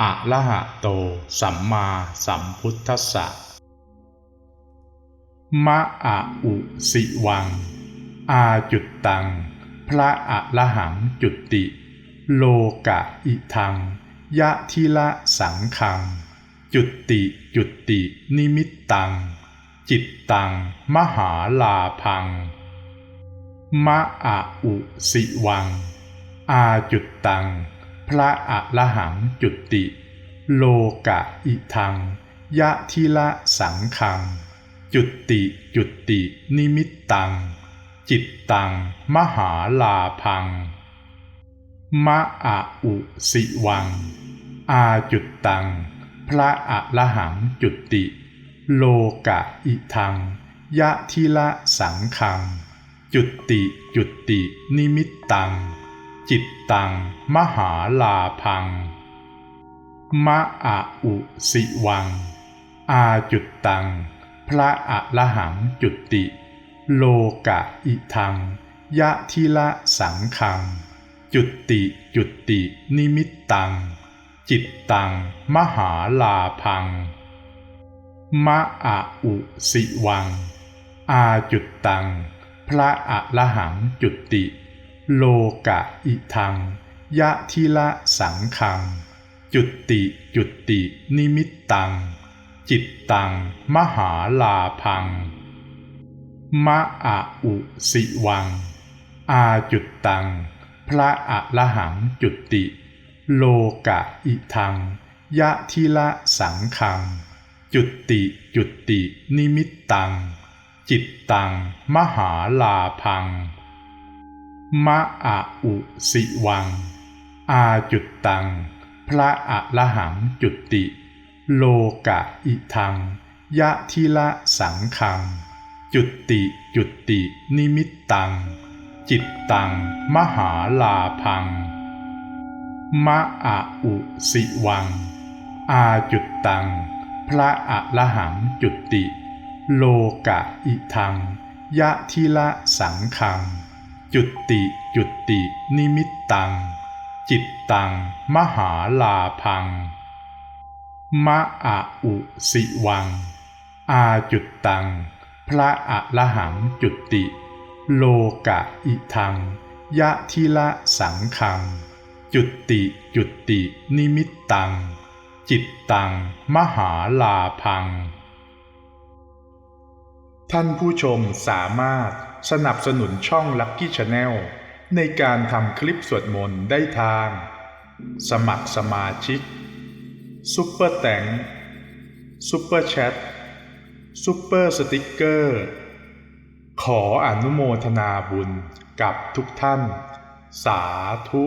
อะระหะโต สัมมาสัมพุทธัสสะ มะอะอุสิวัง อาจุดตัง พระอะระหังจุติ โลกะอิทัง ยะทิละสังคัง จุติจุตินิมิตตัง จิตตัง มหาลาพัง มะอะอุสิวัง อาจุดตัง พระอะระหังจุติ โลกะอิทัง ยะทิละสังคัง จุติจุตินิมิตตัง จิตตัง มหาลาพัง มะอะอุสิวัง อาจุดตัง พระอะระหังจุติ โลกะอิทัง ยะทิละสังคัง จุติจุตินิมิตตัง จิตตัง มหาลาพัง มะอะอุสิวัง อาจุดตัง พระอะระหังจุติ โลกะอิทัง ยะทิละสังคัง จุติจุตินิมิตตัง จิตตัง มหาลาพัง มะอะอุสิวัง อาจุดตัง พระอะระหังจุติ โลกะอิทัง ยะทิละสังคัง จุติจุตินิมิตตัง จิตตัง มหาลาพัง มะอะอุสิวัง อาจุดตัง พระอะระหังจุติ โลกะอิทัง ยะทิละสังคัง จุติจุตินิมิตตัง จิตตัง มหาลาพัง มะอะอุสิวัง อาจุดตัง พระอะระหังจุติ โลกะอิทัง ยะทิละสังคัง จุติจุตินิมิตตัง จิตตัง มหาลาพัง มะอะอุสิวัง อาจุดตัง พระอะระหังจุติ โลกะอิทัง ยะทิละสังคัง จุติจุตินิมิตตัง จิตตัง มหาลาพัง มะอะอุสิวัง อาจุดตัง พระอะระหังจุติ โลกะอิทัง ยะทิละสังคัง จุติจุตินิมิตตัง จิตตัง มหาลาพัง ท่านผู้ชมสามารถ สนับสนุนช่อง Lucky Channel ในการทำคลิปสวดมนต์ได้ทาง สมัครสมาชิกซุปเปอร์แตงซุปเปอร์แชทซุปเปอร์สติกเกอร์ ขออนุโมทนาบุญกับทุกท่าน สาธุ